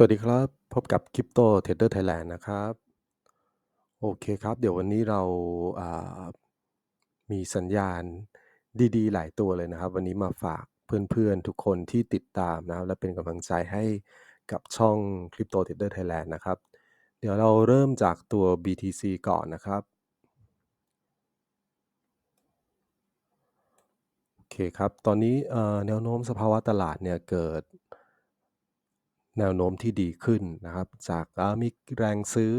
สวัสดีครับ พบกับ Crypto Trader Thailand นะครับ โอเคครับ เดี๋ยววันนี้เราามีสัญญาณดีๆ หลายตัวเลยนะครับ วันนี้มาฝากเพื่อนๆ ทุกคนที่ติดตามนะครับและเป็นกำลังใจให้กับช่อง Crypto Trader Thailand นะครับ เดี๋ยวเราเริ่มจากตัว BTC ก่อนนะครับ โอเคครับ ตอนนี้แนวโน้มสภาวะตลาดเนี่ยเกิด แนวโน้มที่ดีขึ้นนะครับ จากอ่ามีแรงซื้อ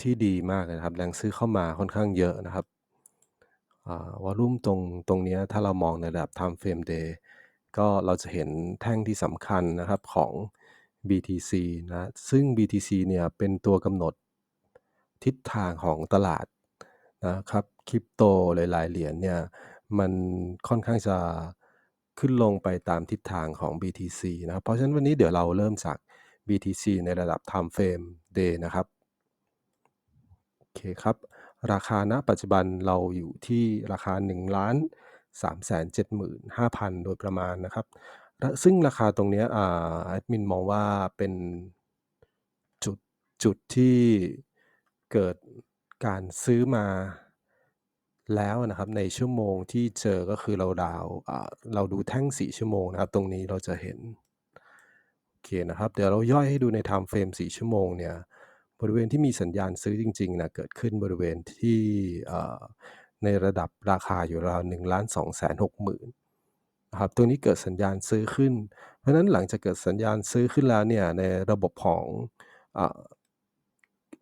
ที่ดีมากเลยนะครับ แรงซื้อเข้ามาค่อนข้างเยอะนะครับอ่าวอลุ่มตรงตรงเนี้ยถ้าเรามองในระดับ Time Frame Day ก็เราจะเห็นแท่งที่สำคัญนะครับของ BTC นะซึ่ง BTC เนี่ยเป็นตัวกำหนดทิศทางของตลาดนะครับ Crypto หลายๆเหรียญเนี่ยมันค่อนข้างจะ ขึ้นลงไปตามทิศทางของ BTC นะครับ เพราะฉะนั้นวันนี้เดี๋ยวเราเริ่มจาก BTC ในระดับ Time Frame Day นะครับ โอเคครับ ราคาณปัจจุบันเราอยู่ที่ราคา1,375,000 โดยประมาณนะครับ ซึ่งราคาตรงนี้อ่าแอดมินมองว่าเป็นจุดจุดที่เกิดการซื้อมา แล้วนะครับในชั่วโมงที่เจอ ก็คือราว ๆ อ่า เราดูแท่ง 4 ชั่วโมงนะครับ ตรงนี้เราจะเห็น โอเคนะครับ เดี๋ยวเราย่อยให้ดูใน Time Frame 4 ชั่วโมงเนี่ย บริเวณที่มีสัญญาณซื้อจริงๆนะเกิดขึ้นบริเวณที่อ่อในระดับราคาอยู่ราว1,260,000นะครับ ตรงนี้เกิดสัญญาณซื้อขึ้น เพราะฉะนั้นหลังจากเกิดสัญญาณซื้อขึ้นแล้วเนี่ย ในระบบของอ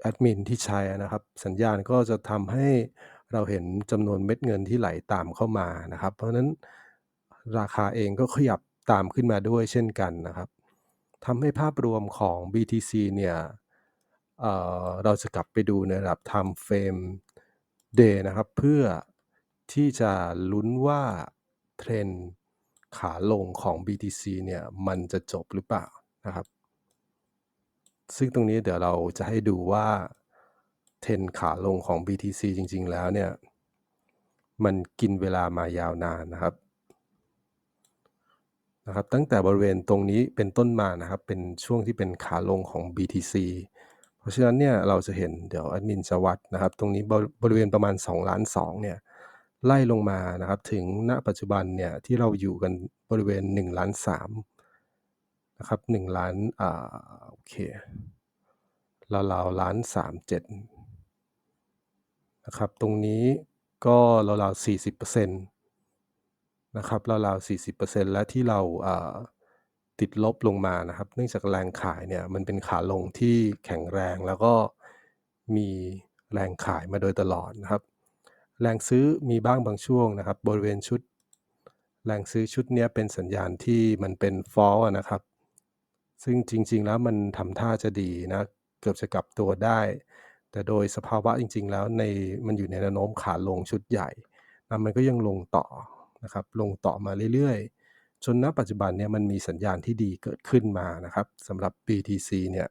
แอดมินที่ใช้นะครับ สัญญาณก็จะทำให้ เราเห็นจำนวนเม็ดเงินที่ไหลตามเข้ามานะครับ เพราะฉะนั้นราคาเองก็ขยับตามขึ้นมาด้วยเช่นกันนะครับทำให้ภาพรวมของ BTC เนี่ยเเราจะกลับไปดูในระดับ Time Frame Day นะครับ เพื่อที่จะลุ้นว่า Trend ขาลงของ BTC เนี่ยมันจะจบหรือเปล่านะครับ ซึ่งตรงนี้เดี๋ยวเราจะให้ดูว่า Trend ขาลงของ BTC จริง ๆ แล้วเนี่ย มันกินเวลามายาวนานนะครับนะครับ ตั้งแต่บริเวณตรงนี้เป็นต้นมานะครับ เป็นช่วงที่เป็นขาลงของ BTC เพราะฉะนั้นเนี่ยเราจะเห็นเดี๋ยวแอดมินจะวัดนะครับ ตรงนี้บริเวณประมาณ2,200,000เนี่ยไล่ลงมานะครับถึงณปัจจุบันเนี่ยที่เราอยู่กันบริเวณ1,300,000นะครับ1,000,000อ่าโอเคราวๆ1,370,000น นะครับ ตรงนี้ก็ราวๆ40%นะครับราวๆ40%และที่เราติดลบลงมานะครับ เนื่องจากแรงขายเนี่ยมันเป็นขาลงที่แข็งแรงแล้วก็มีแรงขายมาโดยตลอดนะครับ แรงซื้อมีบ้างบางช่วงนะครับ บริเวณชุด แรงซื้อชุดนี้เป็นสัญญาณที่มันเป็น Fault อะนะครับ ซึ่งจริงๆแล้วมันทำท่าจะดีนะ เกือบจะกลับตัวได้ แต่โดยสภาวะจริง ๆ แล้วใน มันอยู่ในแนวโน้มขาลงชุดใหญ่แล้วมันก็ยังลงต่อนะครับ ลงต่อมาเรื่อยๆ จนณปัจจุบันเนี่ยมันมีสัญญาณที่ดีเกิดขึ้นมานะครับสำหรับ BTC เนี่ย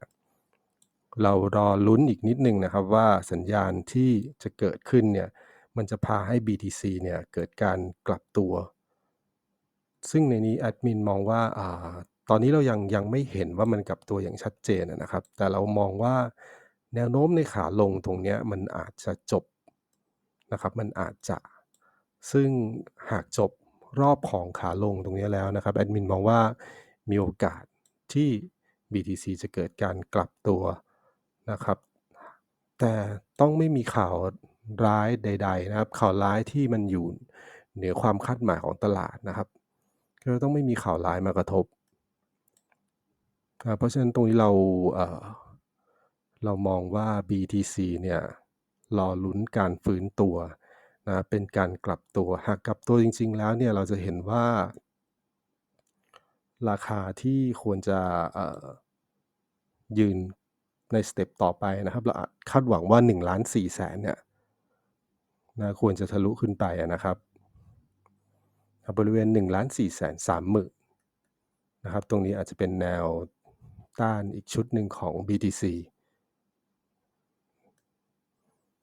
เรารอลุ้นอีกนิดหนึ่งนะครับว่าสัญญาณที่จะเกิดขึ้นเนี่ยมันจะพาให้ BTC เนี่ยเกิดการกลับตัว ซึ่งในนี้แอดมินมองว่าอ่าตอนนี้เรายังยังไม่เห็นว่ามันกลับตัวอย่างชัดเจนนะครับ แต่เรามองว่า แนวโน้มในขาลงตรงนี้มันอาจจะจบนะครับ มันอาจจะ ซึ่งหากจบรอบของขาลงตรงนี้แล้วนะครับแอดมินมองว่ามีโอกาสที่ BTC จะเกิดการกลับตัวนะครับ แต่ต้องไม่มีข่าวร้ายใด ๆ นะครับ ข่าวร้ายที่มันอยู่เหนือความคาดหมายของตลาดนะครับก็ต้องไม่มีข่าวร้ายมากระทบ เพราะฉะนั้นตรงนี้เรา เรามองว่า BTC เนี่ยรอลุ้นการฟื้นตัวนะเป็นการกลับตัว หากกลับตัวจริง ๆ แล้วเนี่ยเราจะเห็นว่า ราคาที่ควรจะยืนในสเต็ปต่อไปนะครับ เราคาดหวังว่า1,400,000เนี่ยนะควรจะทะลุขึ้นไปนะครับ บริเวณ1,430,000นะครับ ตรงนี้อาจจะเป็นแนวต้านอีกชุดหนึ่งของ BTC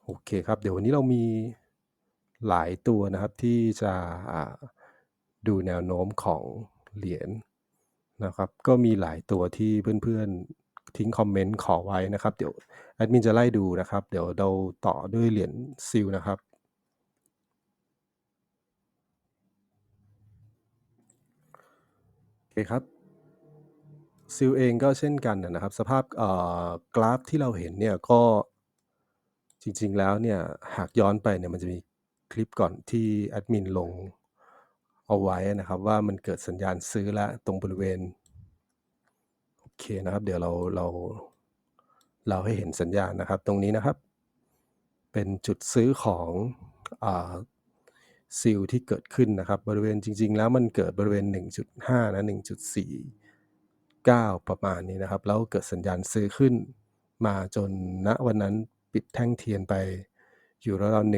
โอเคครับ เดี๋ยววันนี้เรามีหลายตัวนะครับที่จะดูแนวโน้มของเหรียญนะครับ ก็มีหลายตัวที่เพื่อนๆทิ้งคอมเมนต์ขอไว้นะครับ เดี๋ยวแอดมินจะไล่ดูนะครับ เดี๋ยวเราต่อด้วยเหรียญซีลนะครับโอเคครับซีลเองก็เช่นกันนะครับ สภาพกราฟที่เราเห็นเนี่ยก็ จริงๆแล้วเนี่ยหากย้อนไปเนี่ยมันจะมีคลิปก่อนที่แอดมินลงเอาไว้นะครับ ว่ามันเกิดสัญญาณซื้อแล้วตรงบริเวณ โอเคนะครับ เดี๋ยวเราเราเราให้เห็นสัญญาณนะครับ ตรงนี้นะครับ เป็นจุดซื้อของอซีลที่เกิดขึ้นนะครับ บริเวณจริง ๆ แล้วมันเกิดบริเวณ 1.5 นะ 1.49 ประมาณนี้นะครับ แล้วเกิดสัญญาณซื้อขึ้นมาจนณวันนั้น ปิดแท่งเทียนไปอยู่ราวๆ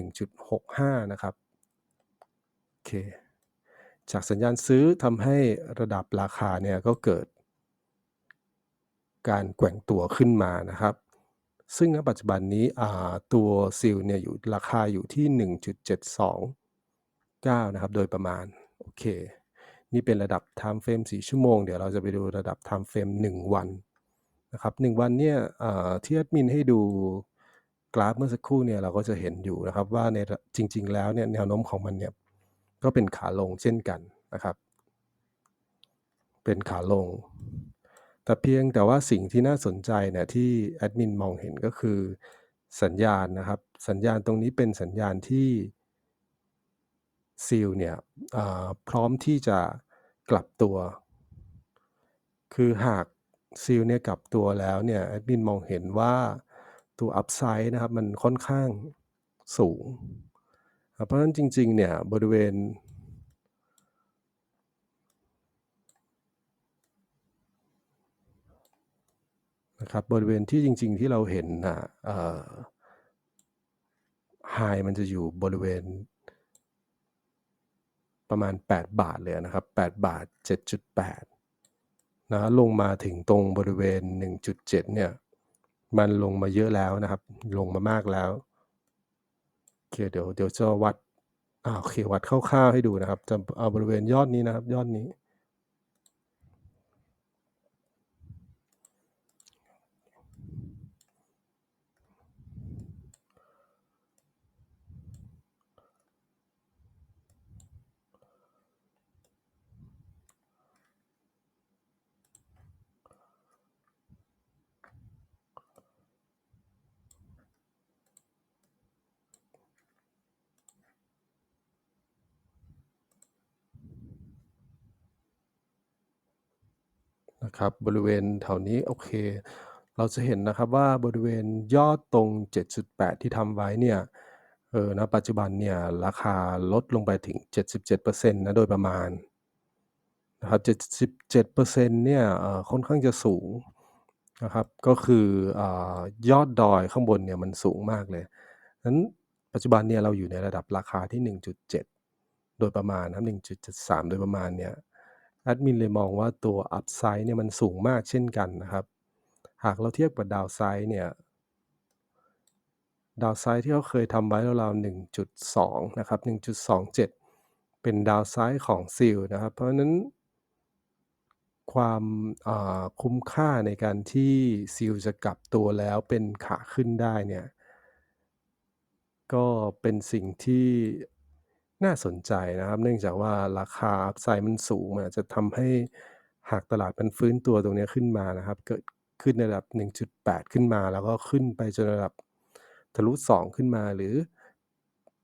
1.65 นะครับ โอเค จากสัญญาณซื้อทำให้ระดับราคาเนี่ยก็เกิด การแกว่งตัวขึ้นมานะครับ ซึ่งณปัจจุบันนี้ตัวซีลเนี่ยอยู่ราคาอยู่ที่ 1.729 นะครับ โดยประมาณ โอเค นี่เป็นระดับไทม์เฟรม4ชั่วโมง เดี๋ยวเราจะไปดูระดับไทม์เฟรม1วันนะครับ 1 วันเนี่ยที่แอดมินให้ดู กราฟเมื่อสักครู่เนี่ยเราก็จะเห็นอยู่นะครับว่าในจริง ๆ แล้วเนี่ยแนวโน้มของมันเนี่ยก็เป็นขาลงเช่นกันนะครับ เป็นขาลง แต่เพียงแต่ว่าสิ่งที่น่าสนใจเนี่ยที่แอดมินมองเห็นก็คือสัญญาณนะครับ สัญญาณตรงนี้เป็นสัญญาณที่ซีลเนี่ยพร้อมที่จะกลับตัว คือหากซีลเนี่ยกลับตัวแล้วเนี่ยแอดมินมองเห็นว่า ตัวอัปไซด์นะครับมันค่อนข้างสูง เพราะฉะนั้นจริง ๆ เนี่ย บริเวณ นะครับ บริเวณที่จริง ๆ ที่เราเห็นนะเอ่อไฮมันจะอยู่บริเวณประมาณ 8 บาทเลยนะครับ 8 บาท 7.8นะลงมาถึงตรงบริเวณ 1.7 เนี่ย มันลงมาเยอะแล้วนะครับ ลงมามากแล้วโอเคเดี๋ยวเดี๋ยวจะวัดอ่าโอเควัดคร่าวๆให้ดูนะครับจะเอาบริเวณยอดนี้นะครับ ยอดนี้ นะครับบริเวณแถวนี้โอเค เราจะเห็นนะครับว่าบริเวณยอดตรง 7.8 ที่ทำไว้เนี่ยเอ่อณปัจจุบันเนี่ยราคาลดลงไปถึง 77%นะโดยประมาณนะครับ77%เนี่ยเอ่อค่อนข้างจะสูงนะครับก็คืออยอดดอยข้างบนเนี่ยมันสูงมากเลยงั้นปัจจุบันเนี่ยเราอยู่ในระดับราคาที่ 1.7 โดยประมาณนะ1.73 โดยประมาณเนี่ย แอดมินเลยมองว่าตัวอัปไซด์เนี่ยมันสูงมากเช่นกันนะครับ หากเราเทียบกับดาวไซด์เนี่ยดาวไซด์ที่เขาเคยทำไว้ราวๆ1.2 นะครับ 1.27 เป็นดาวไซด์ของซีลนะครับ เพราะฉะนั้น ความาคุ้มค่าในการที่ซีลจะกลับตัวแล้วเป็นขาขึ้นได้เนี่ย ก็เป็นสิ่งที่ น่าสนใจนะครับ เนื่องจากว่าราคาอัปไซด์มันสูง มันอาจจะทำให้ หากตลาดมันฟื้นตัวตรงเนี้ยขึ้นมานะครับ เกิดขึ้นในระดับ 1.8 ขึ้นมา แล้วก็ขึ้นไปจนระดับทะลุ 2 ขึ้นมา หรือ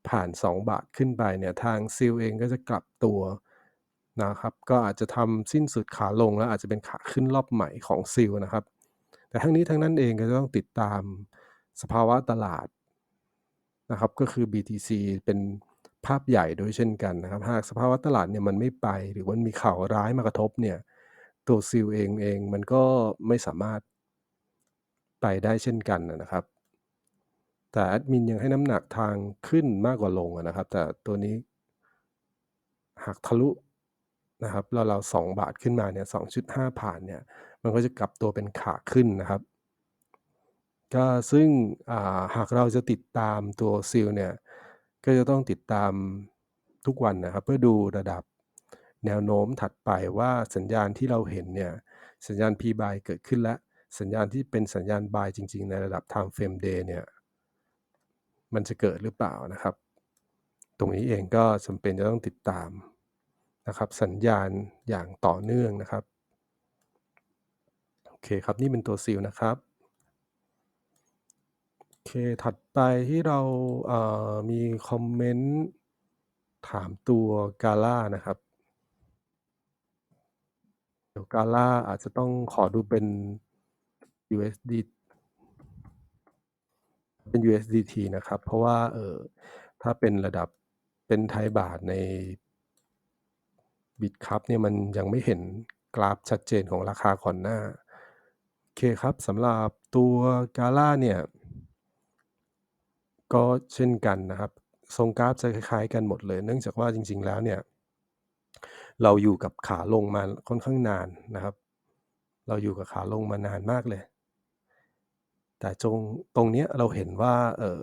ผ่าน 2 บาทขึ้นไปเนี่ยทางซีลเองก็จะกลับตัวนะครับ ก็อาจจะทำสิ้นสุดขาลงแล้วอาจจะเป็นขาขึ้นรอบใหม่ของซีลนะครับ แต่ทั้งนี้ทั้งนั้นเองก็จะต้องติดตามสภาวะตลาดนะครับ ก็คือ BTC เป็น ภาพใหญ่ด้วยเช่นกันนะครับ หากสภาวะตลาดเนี่ยมันไม่ไป หรือว่ามีข่าวร้ายมากระทบเนี่ย ตัวซีลเองเองมันก็ไม่สามารถไปได้เช่นกันนะครับ แต่แอดมินยังให้น้ำหนักทางขึ้นมากกว่าลงนะครับ แต่ตัวนี้หากทะลุนะครับเราวๆ2บาทขึ้นมาเนี่ย2.5ผ่านเนี่ย มันก็จะกลับตัวเป็นขาขึ้นนะครับ ก็ซึ่งาหากเราจะติดตามตัวซีลเนี่ย ก็จะต้องติดตามทุกวันนะครับ เพื่อดูระดับแนวโน้มถัดไปว่าสัญญาณที่เราเห็นเนี่ยสัญญาณ P buy เกิดขึ้นแล้วสัญญาณที่เป็นสัญญาณ buy จริง ๆ ในระดับ time frame day เนี่ยมันจะเกิดหรือเปล่านะครับ ตรงนี้เองก็จำเป็นจะต้องติดตามนะครับ สัญญาณอย่างต่อเนื่องนะครับโอเคครับนี่เป็นตัวซีลนะครับ เค ถัดไปที่เรา เอ่อ มีคอมเมนต์ ถามตัว Gala นะครับ เดี๋ยว Gala อาจจะต้องขอดูเป็น USD เป็น USDT นะครับ เพราะว่า เอ่อ ถ้าเป็นระดับเป็นไทยบาทใน Bitkub เนี่ยมันยังไม่เห็นกราฟชัดเจนของราคาก่อนหน้า โอเคครับ สำหรับตัว Gala เนี่ย ก็เช่นกันนะครับ ทรงกราฟจะคล้ายๆ กันหมดเลย เนื่องจากว่าจริง ๆ แล้วเนี่ย เราอยู่กับขาลงมาค่อนข้างนานนะครับ เราอยู่กับขาลงมานานมากเลย แต่จงตรงเนี้ยเราเห็นว่าเออ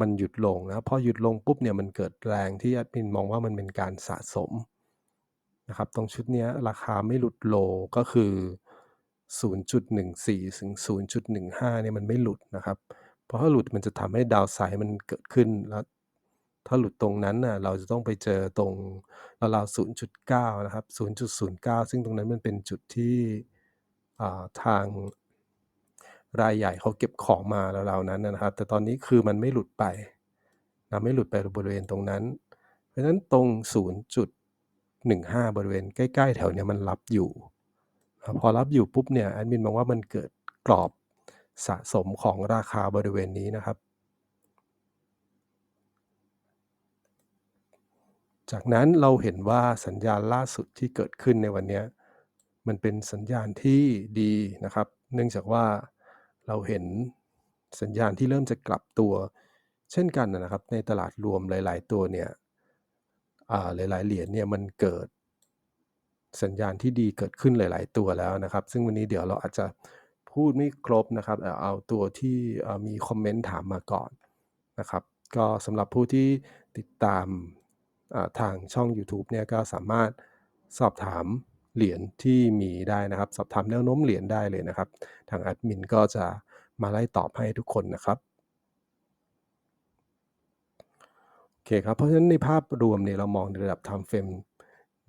มันหยุดลงนะพอหยุดลงปุ๊บเนี่ยมันเกิดแรงที่แอดมินมองว่ามันเป็นการสะสมนะครับตรงชุดเนี้ยราคาไม่หลุด low ก็คือ 0.14 ถึง 0.15เนี่ยมันไม่หลุดนะครับ เพราะถ้าหลุดมันจะทำให้ downside มันเกิดขึ้นแล้วถ้าหลุดตรงนั้นน่ะเราจะต้องไปเจอตรงราวๆ0.9นย์จุดเก้านะครับ0.09ซึ่งตรงนั้นมันเป็นจุดที่ทางรายใหญ่เขาเก็บของมาราวๆนั้นนะครับ แต่ตอนนี้คือมันไม่หลุดไปนะไม่หลุดไปบริเวณตรงนั้น เพราะฉะนั้นตรง 0.15 บริเวณใกล้ ๆ แถวเนี้ยมันรับอยู่ พอรับอยู่ปุ๊บเนี่ยแอดมินมองว่ามันเกิดกรอบ สะสมของราคาบริเวณนี้นะครับ จากนั้นเราเห็นว่าสัญญาณล่าสุดที่เกิดขึ้นในวันนี้มันเป็นสัญญาณที่ดีนะครับ เนื่องจากว่าเราเห็นสัญญาณที่เริ่มจะกลับตัว เช่นกันนะครับ ในตลาดรวมหลาย ๆ ตัวเนี่ยหลาย ๆ เหรียญเนี่ยมันเกิดสัญญาณที่ดีเกิดขึ้นหลาย ๆ ตัวแล้วนะครับ ซึ่งวันนี้เดี๋ยวเราอาจจะ พูดไม่ครบนะครับเอาตัวที่มีคอมเมนต์ถามมาก่อนนะครับ ก็สำหรับผู้ที่ติดตามทางช่องยูทูบเนี่ยก็สามารถสอบถามเหรียญที่มีได้นะครับ สอบถามแนวโน้มเหรียญได้เลยนะครับ ทางแอดมินก็จะมาไล่ตอบให้ทุกคนนะครับโอเคครับเพราะฉะนั้นในภาพรวมเนี่ยเรามองในระดับ time frame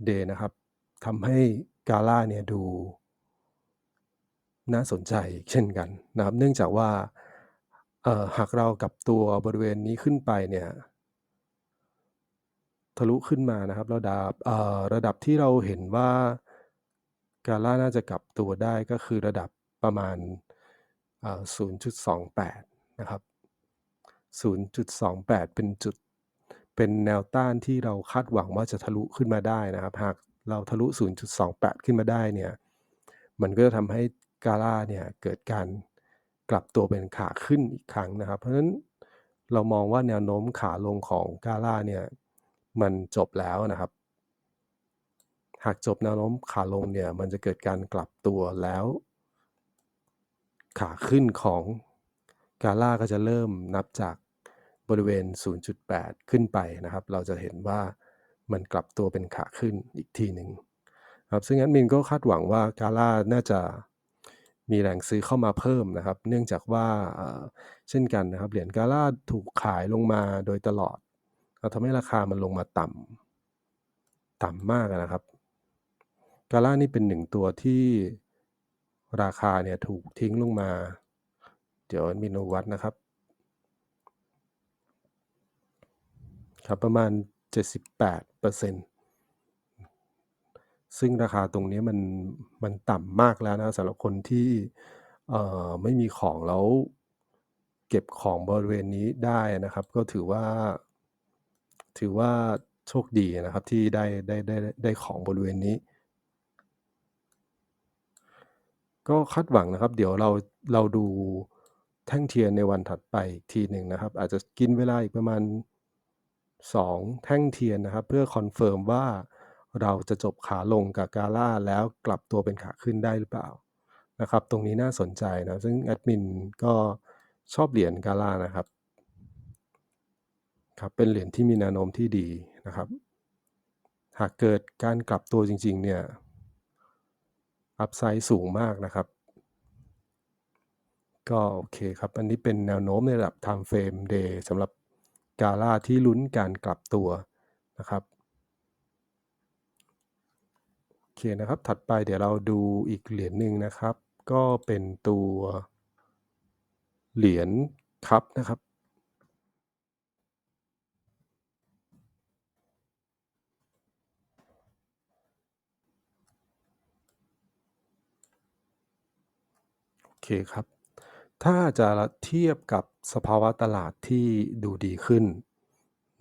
day นะครับทำให้ Gala เนี่ยดู น่าสนใจเช่นกันนะครับ เนื่องจากว่าหากเรากับตัวบริเวณนี้ขึ้นไปเนี่ยทะลุขึ้นมานะครับระดับระดับที่เราเห็นว่า Gala น่าจะกลับตัวได้ก็คือระดับประมาณอ่า0.28 นะครับ 0.28 เป็นจุดเป็นแนวต้านที่เราคาดหวังว่าจะทะลุขึ้นมาได้นะครับ หากเราทะลุ 0.28 ขึ้นมาได้เนี่ย มันก็จะทำให้ Gala เนี่ยเกิดการกลับตัวเป็นขาขึ้นอีกครั้งนะครับ เพราะฉะนั้นเรามองว่าแนวโน้มขาลงของ Gala เนี่ยมันจบแล้วนะครับ หากจบแนวโน้มขาลงเนี่ยมันจะเกิดการกลับตัวแล้ว ขาขึ้นของ Gala ก็จะเริ่มนับจากบริเวณ 0.8 ขึ้นไปนะครับ เราจะเห็นว่ามันกลับตัวเป็นขาขึ้นอีกทีหนึ่งครับซึ่งแอดมินก็คาดหวังว่า Gala น่าจะ มีแรงซื้อเข้ามาเพิ่มนะครับ เนื่องจากว่าเช่นกันนะครับเหรียญ Gala ถูกขายลงมาโดยตลอดแล้วทำให้ราคามันลงมาต่ำต่ำมากนะครับ Gala นี่เป็น1ตัวที่ราคาเนี่ยถูกทิ้งลงมา เดี๋ยวมินูวัดนะครับ ครับประมาณ 78% ซึ่งราคาตรงนี้มัน มันต่ำมากแล้วนะครับ สำหรับคนที่ เอ่อ ไม่มีของ แล้วเก็บของบริเวณนี้ได้นะครับ ก็ถือว่า ถือว่าโชคดีนะครับที่ได้ ได้ ได้ ได้ของบริเวณนี้ ก็คาดหวังนะครับ เดี๋ยวเรา เราดูแท่งเทียนในวันถัดไปอีกทีหนึ่งนะครับ อาจจะกินเวลาอีกประมาณ 2 แท่งเทียนนะครับ เพื่อคอนเฟิร์มว่า เราจะจบขาลงกับ Gala แล้วกลับตัวเป็นขาขึ้นได้หรือเปล่านะครับ ตรงนี้น่าสนใจนะ ซึ่งแอดมินก็ชอบเหรียญ Gala นะครับครับเป็นเหรียญที่มีแนวโน้มที่ดีนะครับ หากเกิดการกลับตัวจริงๆเนี่ยอัปไซด์สูงมากนะครับ ก็โอเคครับ อันนี้เป็นแนวโน้มในระดับ Time Frame Day สำหรับ GALA ที่ลุ้นการกลับตัวนะครับ โอ เคนะครับ ถัดไปเดี๋ยวเราดูอีกเหรียญหนึ่งนะครับ ก็เป็นตัวเหรียญคัพนะครับ โอเคครับ ถ้าจะเทียบกับสภาวะตลาดที่ดูดีขึ้น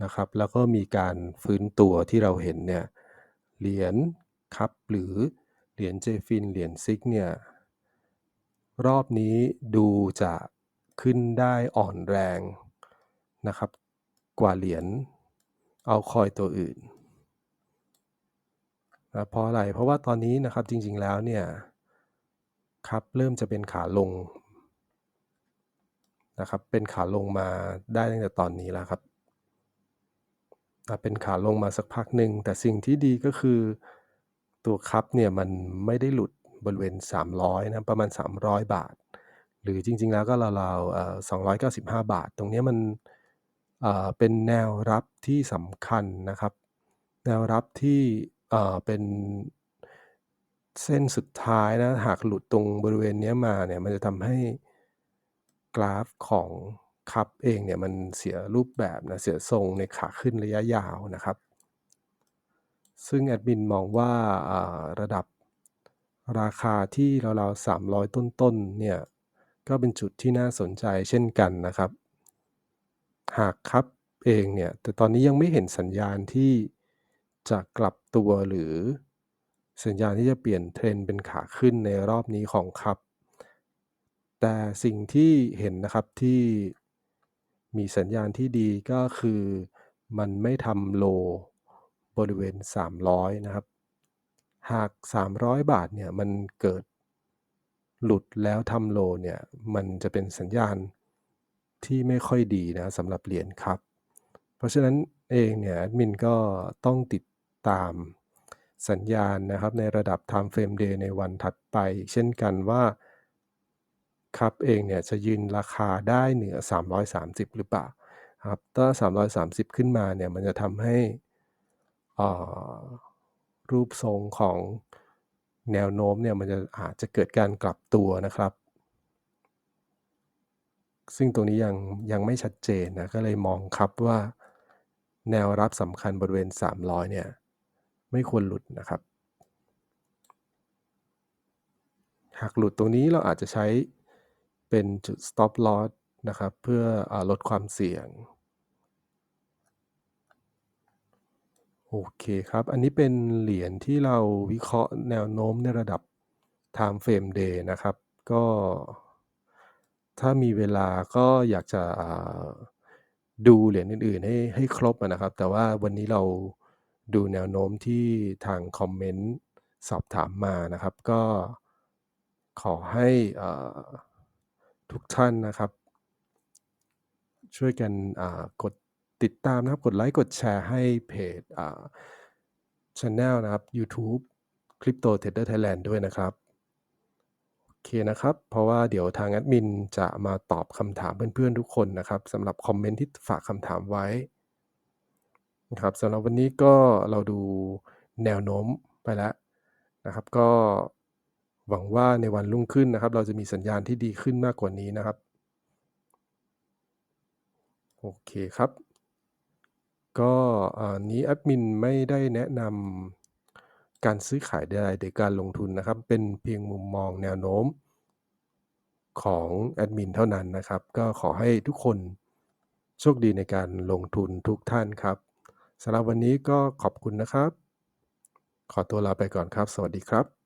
นะครับ แล้วก็มีการฟื้นตัวที่เราเห็นเนี่ย เหรียญ คัพหรือเหรียญ JFIN เหรียญ SIX เนี่ยรอบนี้ดูจะขึ้นได้อ่อนแรงนะครับ กว่าเหรียญ Altcoin ตัวอื่นนะเพราะอะไร?เพราะว่าตอนนี้นะครับจริงๆแล้วเนี่ยคัพเริ่มจะเป็นขาลงนะครับเป็นขาลงมาได้ตั้งแต่ตอนนี้แล้วครับเป็นขาลงมาสักพักหนึ่งแต่สิ่งที่ดีก็คือ ตัวคัพเนี่ยมันไม่ได้หลุดบริเวณ 300 นะ ประมาณ 300 บาท หรือจริง ๆ แล้วก็ราวๆเอ่อ295 บาท ตรงเนี้ยมันอ่าเป็นแนวรับที่สำคัญนะครับ แนวรับที่เอ่อเป็นเส้นสุดท้ายนะ หากหลุดตรงบริเวณเนี้ยมาเนี่ย มันจะทำให้กราฟของคัพเองเนี่ย มันเสียรูปแบบนะ เสียทรงในขาขึ้นระยะยาวนะครับ ซึ่งแอดมินมองว่าอ่าระดับราคาที่ราวๆ300 ต้นๆเนี่ย ก็เป็นจุดที่น่าสนใจเช่นกันนะครับ หากคัพเองเนี่ย แต่ตอนนี้ยังไม่เห็นสัญญาณที่จะกลับตัวหรือสัญญาณที่จะเปลี่ยน Trend เป็นขาขึ้นในรอบนี้ของคัพแต่สิ่งที่เห็นนะครับที่มีสัญญาณที่ดีก็คือมันไม่ทำ Low บริเวณ 300 นะครับ หาก 300 บาทเนี่ยมันเกิดหลุดแล้วทำ Low เนี่ยมันจะเป็นสัญญาณที่ไม่ค่อยดีนะสำหรับเหรียญคัพเพราะฉะนั้นเองเนี่ยแอดมินก็ต้องติดตามสัญญาณนะครับในระดับ Time Frame Day ในวันถัดไป เช่นกันว่าคัพเองเนี่ยจะยืนราคาได้เหนือ 330 หรือเปล่าครับถ้า 330 ขึ้นมาเนี่ยมันจะทำให้ รูปทรงของแนวโน้มเนี่ยมันจะอาจจะเกิดการกลับตัวนะครับ ซึ่งตรงนี้ยังยังไม่ชัดเจนนะก็เลยมองคัพว่าแนวรับสำคัญบริเวณ 300 เนี่ย ไม่ควรหลุดนะครับ หากหลุดตรงนี้เราอาจจะใช้เป็นจุด Stop Loss นะครับ เพื่ออลดความเสี่ยง โอเคครับ อันนี้เป็นเหรียญที่เราวิเคราะห์แนวโน้มในระดับ Time Frame Day นะครับ ก็ ถ้ามีเวลาก็อยากจะอ่าดูเหรียญอื่น ๆ ให้ให้ครบอะนะครับ แต่ว่าวันนี้เราดูแนวโน้มที่ทางคอมเมนต์สอบถามมานะครับ ก็ขอให้อ่าทุกท่านนะครับ ช่วยกันอ่ากด ติดตามนะครับ กดไลก์กดแชร์ให้เพจอ่าชันเนลนะครับยูทูบ Crypto Trader Thailand ด้วยนะครับ โอเคนะครับ เพราะว่าเดี๋ยวทางแอดมินจะมาตอบคำถามเพื่อนๆทุกคนนะครับสำหรับคอมเมนต์ที่ฝากคำถามไว้นะครับสำหรับวันนี้ก็เราดูแนวโน้มไปแล้วนะครับ ก็หวังว่าในวันรุ่งขึ้นนะครับ เราจะมีสัญญาณที่ดีขึ้นมากกว่านี้นะครับ โอเคครับ ก็ อ่า นี้แอดมินไม่ได้แนะนำการซื้อขายใด ๆ หรือการลงทุนนะครับ เป็นเพียงมุมมองแนวโน้ม ของแอดมินเท่านั้นนะครับ ก็ขอให้ทุกคนโชคดีในการลงทุนทุกท่านครับ สำหรับวันนี้ก็ขอบคุณนะครับ ขอตัวลาไปก่อนครับ สวัสดีครับ